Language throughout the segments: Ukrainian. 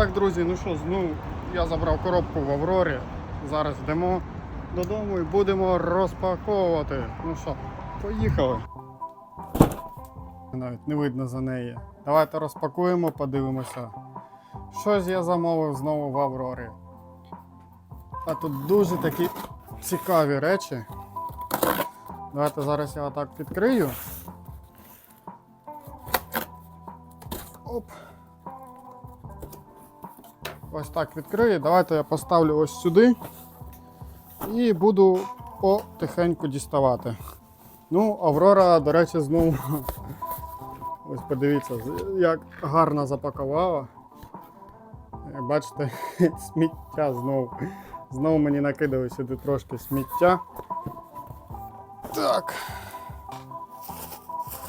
Так, друзі, ну що, знову я забрав коробку в Аврорі. Зараз йдемо додому і будемо розпаковувати. Ну що, поїхали. Навіть не видно за неї. Давайте розпакуємо, подивимося. Щось я замовив знову в Аврорі. А тут дуже такі цікаві речі. Давайте зараз я отак відкрию. Оп. Ось так відкрию. Давайте я поставлю ось сюди і буду потихеньку діставати. Ну, Аврора, до речі, знову. Ось подивіться, як гарно запакувала. Бачите, сміття знову. Знову мені накидали сюди трошки сміття. Так.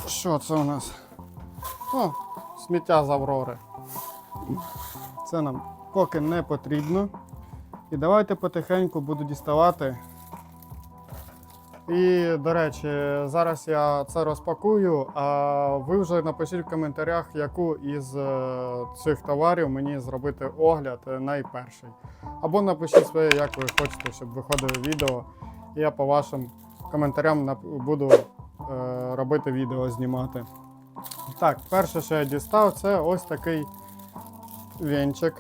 Що це у нас? О, сміття з Аврори. Це нам поки не потрібно. І давайте потихеньку буду діставати. І, до речі, зараз я це розпакую, а ви вже напишіть в коментарях, яку із е, цих товарів мені зробити огляд е, найперший. Або напишіть своє, як ви хочете, щоб виходило відео. І я по вашим коментарям буду е, робити відео знімати. Так, перше, що я дістав, це ось такий вінчик.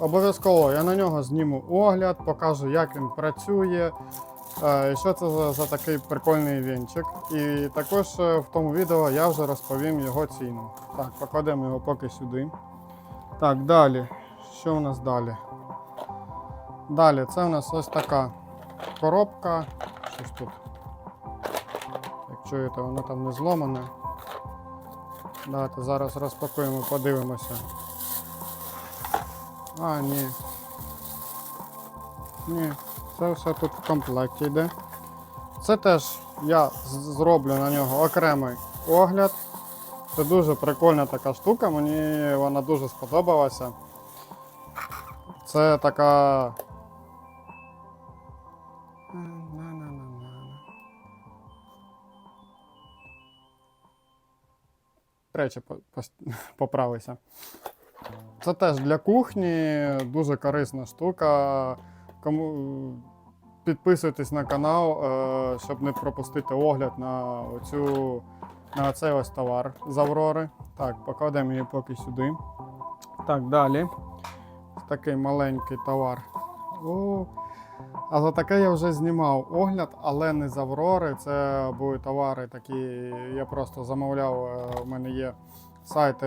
Обов'язково я на нього зніму огляд, покажу, як він працює, е, що це за, за такий прикольний вінчик. І також е, в тому відео я вже розповім його ціну. Так, покладемо його поки сюди. Так, далі. Що у нас далі? Далі, це у нас ось така коробка. Що ж тут? Як чуєте, воно там не зломане. Давайте зараз розпакуємо, подивимося. А, ні. Ні, це все тут в комплекті йде. Це теж я зроблю на нього окремий огляд. Це дуже прикольна така штука, мені вона дуже сподобалася. Це така. Речі по- пос- поправися. Це теж для кухні дуже корисна штука. Кому підписуйтесь на канал, е, щоб не пропустити огляд на оцю на цей ось товар з Аврори. Так, покладемо її поки сюди. Так, далі. Такий маленький товар. О, а за таке я вже знімав огляд, але не з Аврори. Це були товари такі. Я просто замовляв. е, У мене є сайти,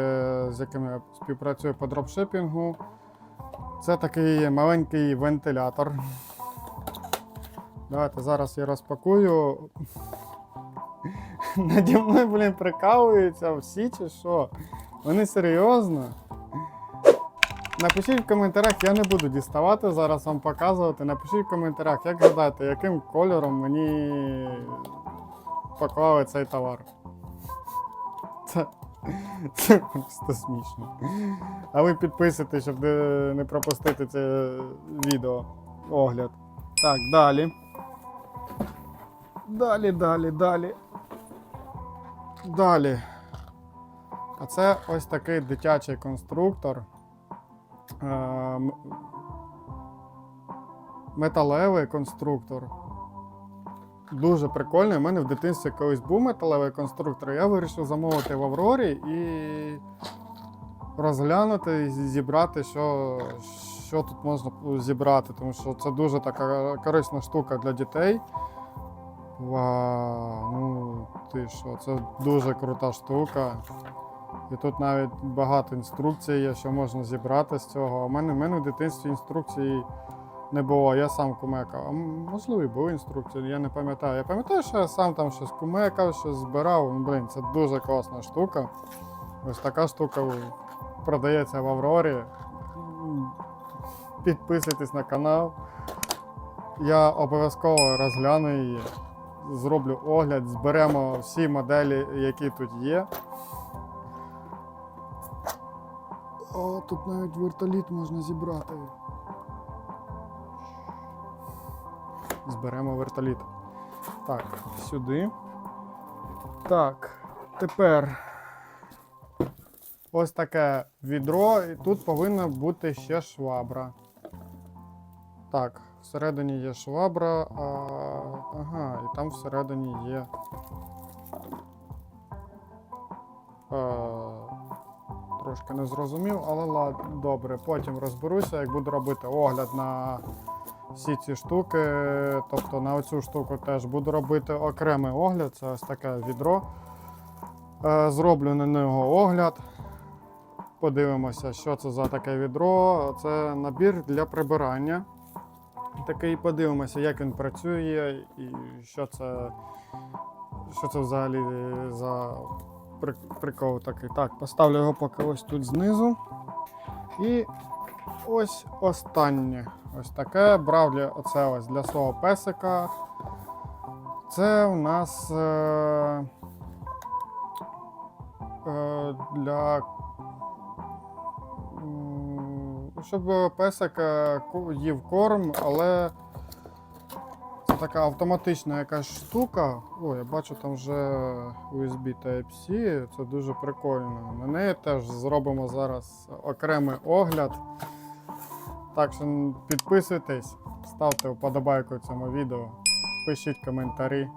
з якими я співпрацюю по дропшипінгу. Це такий маленький вентилятор. Давайте зараз я розпакую. Наді мною, блін, прикалуються всі чи що? Вони серйозно? Напишіть в коментарях, я не буду діставати зараз вам показувати. Напишіть в коментарях, як гадаєте, яким кольором мені поклали цей товар. Це, просто смішно. А ви підписуйтесь, щоб не, не пропустити це відео огляд. Так, далі. Далі, далі, далі. Далі. А це ось такий дитячий конструктор. Е, Металевий конструктор. Дуже прикольний. У мене в дитинстві колись був металевий конструктор. Я вирішив замовити в Аврорі і розглянути і зібрати, що, що тут можна зібрати, тому що це дуже така корисна штука для дітей. Вау, ну ти що, це дуже крута штука. І тут навіть багато інструкцій є, що можна зібрати з цього. У мене, в мене в дитинстві інструкцій не було, я сам кумекав. А можливо, і були інструкції, я не пам'ятаю. Я пам'ятаю, що я сам там щось кумекав, щось збирав. Ну, Блін, це дуже класна штука. Ось така штука продається в Аврорі. Підписуйтесь на канал. Я обов'язково розгляну її, зроблю огляд, зберемо всі моделі, які тут є. О, тут навіть вертоліт можна зібрати. Зберемо вертоліт. Так, сюди. Так, тепер ось таке відро, і тут повинна бути ще швабра. Так, всередині є швабра, а... ага, і там всередині є. Е... Трошки не зрозумів, але ладно, добре. Потім розберуся, як буду робити огляд на всі ці штуки. Тобто на оцю штуку теж буду робити окремий огляд. Це ось таке відро. Е, Зроблю на нього огляд. Подивимося, що це за таке відро. Це набір для прибирання. Такий подивимося, як він працює і що це, що це взагалі за прикол такий. Так, поставлю його поки ось тут знизу. І ось останнє. Ось таке. Брав для, оце ось для свого песика. Це у нас е, е, для. Щоб песик е, їв корм, але це така автоматична якась штука. О, я бачу там вже USB Type-C, це дуже прикольно. На неї теж зробимо зараз окремий огляд. Так що підписуйтесь, ставте вподобайку цьому відео, пишіть коментарі.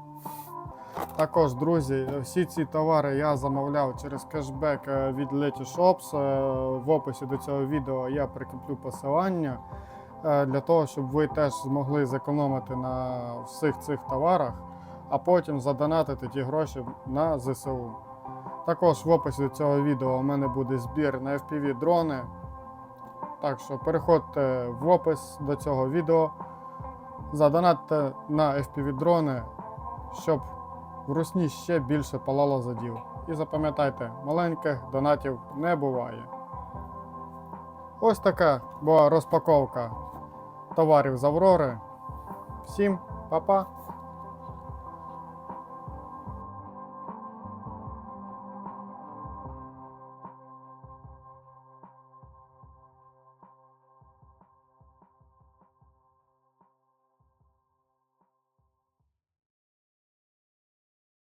Також, друзі, всі ці товари я замовляв через кешбек від Letty Shops. Е, В описі до цього відео я прикріплю посилання е, для того, щоб ви теж змогли зекономити на всіх цих товарах, а потім задонатити ті гроші на ЗСУ. Також в описі до цього відео у мене буде збір на FPV дрони. Так що переходьте в опис до цього відео, задонатьте на FPV дрони, щоб в русні ще більше палало задів. І запам'ятайте, маленьких донатів не буває. Ось така була розпаковка товарів з Аврори. Всім па-па!